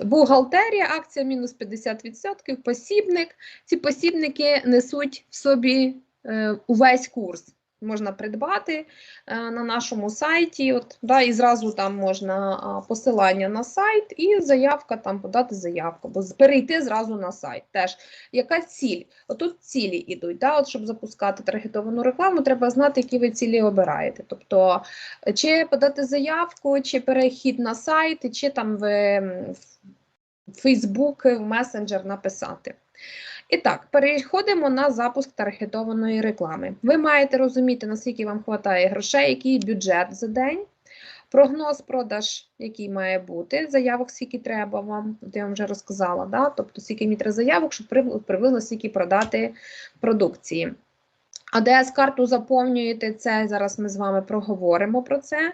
Бухгалтерія, акція мінус 50%, посібник. Ці посібники несуть в собі е, увесь курс. Можна придбати е, на нашому сайті, от, да, і зразу там можна посилання на сайт і заявка, там подати заявку, або з- перейти зразу на сайт. Теж яка ціль? Отут цілі йдуть. Да? От, щоб запускати таргетовану рекламу, треба знати, які ви цілі обираєте. Тобто, чи подати заявку, чи перехід на сайт, чи там в, м, в Facebook, в месенджер написати. І так, переходимо на запуск таргетованої реклами. Ви маєте розуміти, наскільки вам вистачає грошей, який бюджет за день, прогноз продаж, який має бути, заявок, скільки треба вам, я вам вже розказала, да? тобто скільки треба заявок, щоб приблизно скільки продати продукції. АДС-карту заповнюєте це, зараз ми з вами проговоримо про це.